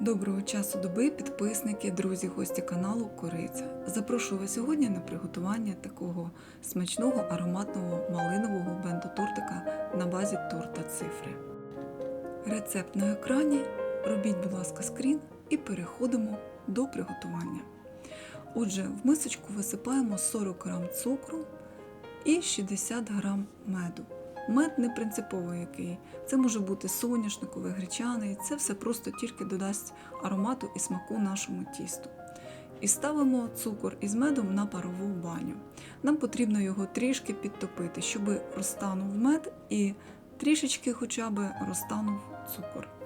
Доброго часу доби, підписники, друзі, гості каналу Кориця. Запрошую вас сьогодні на приготування такого смачного ароматного малинового бенто-тортика на базі торта цифри. Рецепт на екрані. Робіть, будь ласка, скрін і переходимо до приготування. Отже, в мисочку висипаємо 40 г цукру і 60 г меду. Мед не принципово який. Це може бути соняшниковий, гречаний. Це все просто тільки додасть аромату і смаку нашому тісту. І ставимо цукор із медом на парову баню. Нам потрібно його трішки підтопити, щоб розтанув мед і трішечки хоча б розтанув цукор.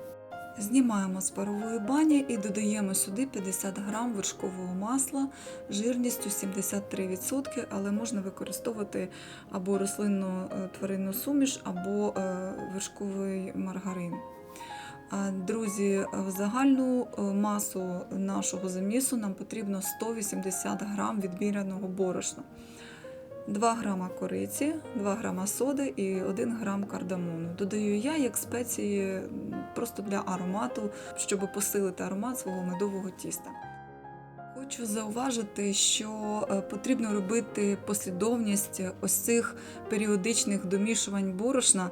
Знімаємо з парової бані і додаємо сюди 50 г вершкового масла жирністю 73%, але можна використовувати або рослинну е, тваринну суміш, або е, вершковий маргарин. Друзі, в загальну е, масу нашого замісу нам потрібно 180 г відбіраного борошна. 2 грама кориці, 2 грама соди і 1 грам кардамону. Додаю я як спеції просто для аромату, щоб посилити аромат свого медового тіста. Хочу зауважити, що е, потрібно робити послідовність ось цих періодичних домішувань борошна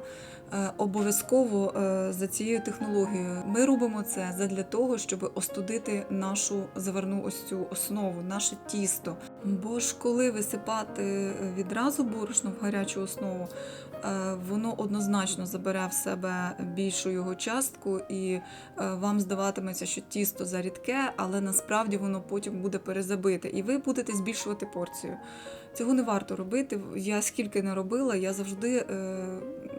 обов'язково е, за цією технологією. Ми робимо це задля того, щоб остудити нашу заварну ось цю основу, наше тісто. Бо ж коли висипати відразу борошно в гарячу основу, е, воно однозначно забере в себе більшу його частку, і е, вам здаватиметься, що тісто зарідке, але насправді воно потім буде перезабите, і ви будете збільшувати порцію. Цього не варто робити. Я скільки не робила, я завжди е,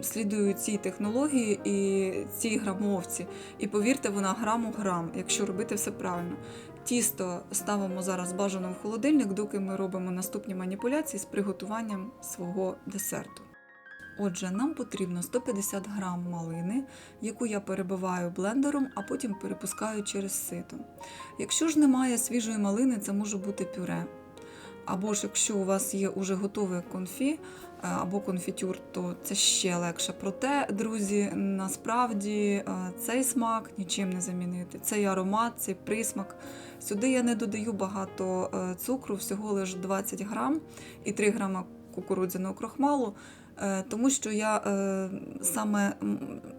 слідую цій технології і цій грамовці. І повірте, вона грам у грам, якщо робити все правильно. Тісто ставимо зараз бажано в холодильник, доки ми робимо наступні маніпуляції з приготуванням свого десерту. Отже, нам потрібно 150 г малини, яку я перебиваю блендером, а потім перепускаю через сито. Якщо ж немає свіжої малини, це може бути пюре. Або ж якщо у вас є уже готове конфі е, або конфітюр, то це ще легше. Проте, друзі, насправді е, цей смак нічим не замінити. Цей аромат, цей присмак. Сюди я не додаю багато е, цукру, всього лише 20 грам і 3 грама кукурудзяного крохмалу. Е, Тому що я е, саме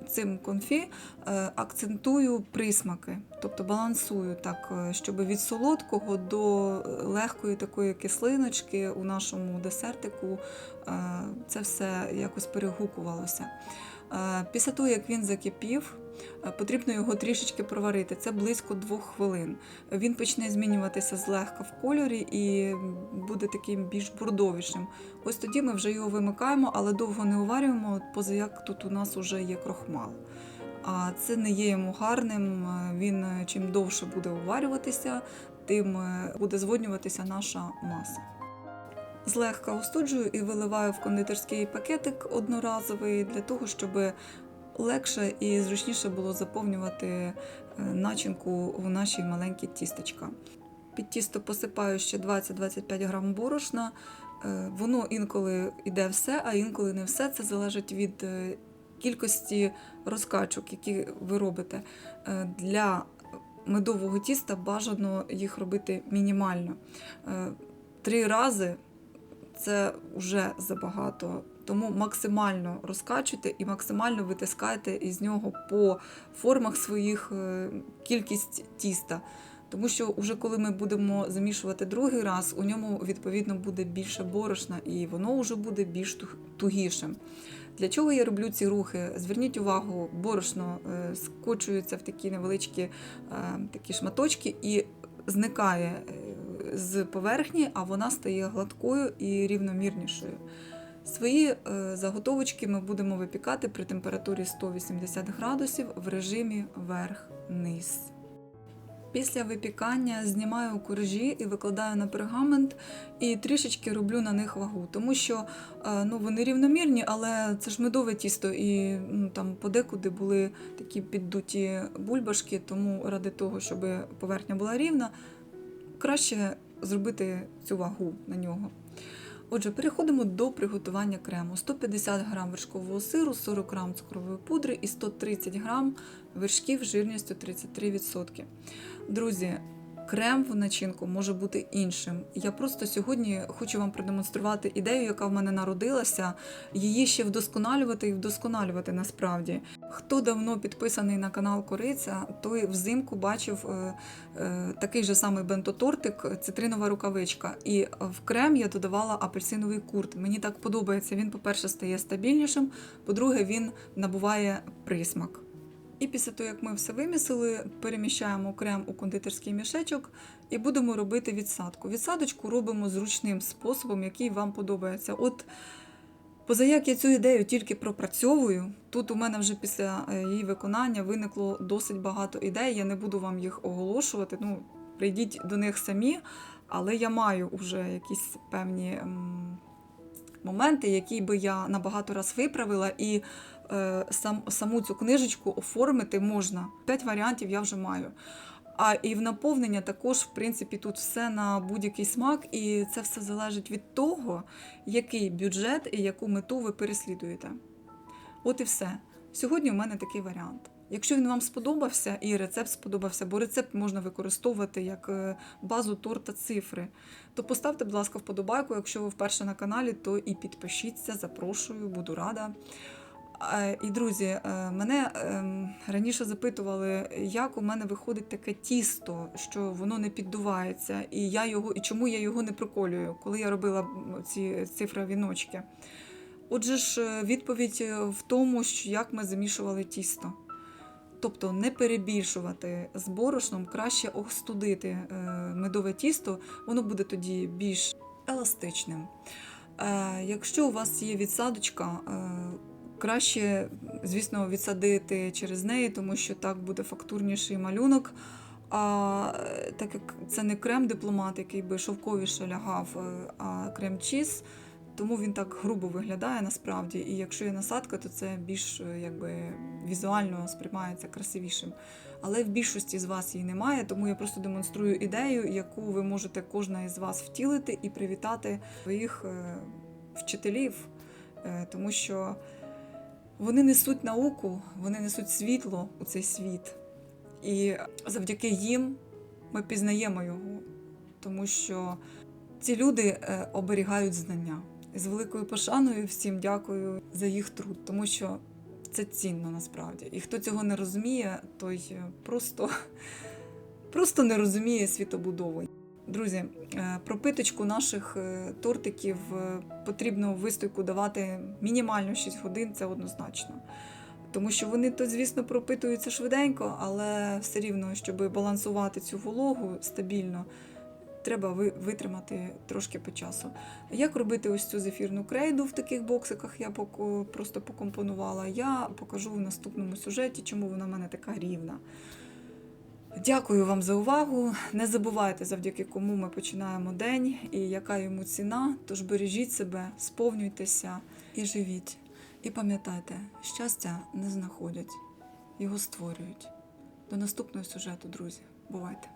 цим конфі е, акцентую присмаки, тобто балансую так, щоб від солодкого до легкої такої кислиночки у нашому десертику це все якось перегукувалося. Після того, як він закипів, потрібно його трішечки проварити. Це близько двох хвилин. Він почне змінюватися злегка в кольорі і буде таким більш бордовішим. Ось тоді ми вже його вимикаємо, але довго не уварюємо, поза як тут у нас вже є крохмал. А це не є йому гарним. е, Він е, чим довше буде уварюватися, тим е, буде зводнюватися наша маса. Злегка остуджую і виливаю в кондитерський пакетик одноразовий для того, щоб легше і зручніше було заповнювати е, начинку в наші маленькі тістечка. Під тісто посипаю ще 20-25 грам борошна. Е, Воно інколи йде все, а інколи не все. Це залежить від е, кількості розкачок, які ви робите. Для медового тіста бажано їх робити мінімально. Три рази це вже забагато. Тому максимально розкачуйте і максимально витискайте із нього по формах своїх е, кількість тіста. Тому що вже коли ми будемо замішувати другий раз, у ньому відповідно буде більше борошна і воно вже буде більш тугішим. Для чого я роблю ці рухи? Зверніть увагу, борошно е, скочується в такі невеличкі е, такі шматочки і зникає з поверхні, а вона стає гладкою і рівномірнішою. Свої е, заготовочки ми будемо випікати при температурі 180 градусів в режимі верх-низ. Після випікання знімаю коржі і викладаю на пергамент і трішечки роблю на них вагу, тому що е, ну, вони рівномірні, але це ж медове тісто, і ну, там подекуди були такі піддуті бульбашки, тому ради того, щоб поверхня була рівна, краще зробити цю вагу на нього. Отже, переходимо до приготування крему. 150 г вершкового сиру, 40 г цукрової пудри і 130 г вершків жирністю 33%. Друзі, крем в начинку може бути іншим. Я просто сьогодні хочу вам продемонструвати ідею, яка в мене народилася, її ще вдосконалювати і вдосконалювати насправді. Хто давно підписаний на канал Кориця, той взимку бачив е, е, такий же самий бентотортик, цитринова рукавичка. І в крем я додавала апельсиновий курт. Мені так подобається. Він, по-перше, стає стабільнішим, по-друге, він набуває присмак. І після того, як ми все вимісили, переміщаємо крем у кондитерський мішечок і будемо робити відсадку. Відсадочку робимо зручним способом, який вам подобається. От позаяк я цю ідею тільки пропрацьовую, тут у мене вже після е, її виконання виникло досить багато ідей. Я не буду вам їх оголошувати. Ну, прийдіть до них самі, але я маю вже якісь певні моменти, які би я набагато раз виправила. І сам, саму цю книжечку оформити можна. П'ять варіантів я вже маю. А і в наповнення також, в принципі, тут все на будь-який смак, і це все залежить від того, який бюджет і яку мету ви переслідуєте. От і все. Сьогодні у мене такий варіант. Якщо він вам сподобався і рецепт сподобався, бо рецепт можна використовувати як е, базу торта цифри, то поставте, будь ласка, вподобайку. Якщо ви вперше на каналі, то і підпишіться, запрошую, буду рада. І друзі, е, мене ем, раніше запитували, як у мене виходить таке тісто, що воно не піддувається, і я його, і чому я його не приколюю, коли я робила ці цифрові ночки. Отже ж, е, відповідь е, в тому, що як ми замішували тісто. Тобто не перебільшувати з борошном, краще остудити медове тісто, воно буде тоді більш еластичним. Якщо у вас є відсадочка, краще, звісно, відсадити через неї, тому що так буде фактурніший малюнок. А так як це не крем дипломат, який би шовковіше лягав, е, а крем чіз, тому він так грубо виглядає насправді. І якщо є насадка, то це більш е, якби візуально сприймається красивішим. Але в більшості з вас її немає, тому я просто демонструю ідею, яку ви можете кожна із вас втілити і привітати своїх е, вчителів, тому що вони несуть науку, вони несуть світло у цей світ. І завдяки їм ми пізнаємо його, тому що ці люди е, оберігають знання. І з великою пошаною всім дякую за їх труд, тому що це цінно насправді. І хто цього не розуміє, той просто, просто не розуміє світобудови. Друзі, е, пропиточку наших е, тортиків е, потрібно в вистойку давати мінімально 6 годин, це однозначно. Тому що вони то, звісно, пропитуються швиденько, але все рівно, щоб балансувати цю вологу стабільно, треба витримати трошки по часу. Як робити ось цю зефірну крейду в таких боксиках, я просто покомпонувала. Я покажу в наступному сюжеті, чому вона в мене така рівна. Дякую вам за увагу. Не забувайте, завдяки кому ми починаємо день і яка йому ціна. Тож бережіть себе, сповнюйтеся і живіть. І пам'ятайте, щастя не знаходять, його створюють. До наступного сюжету, друзі. Бувайте!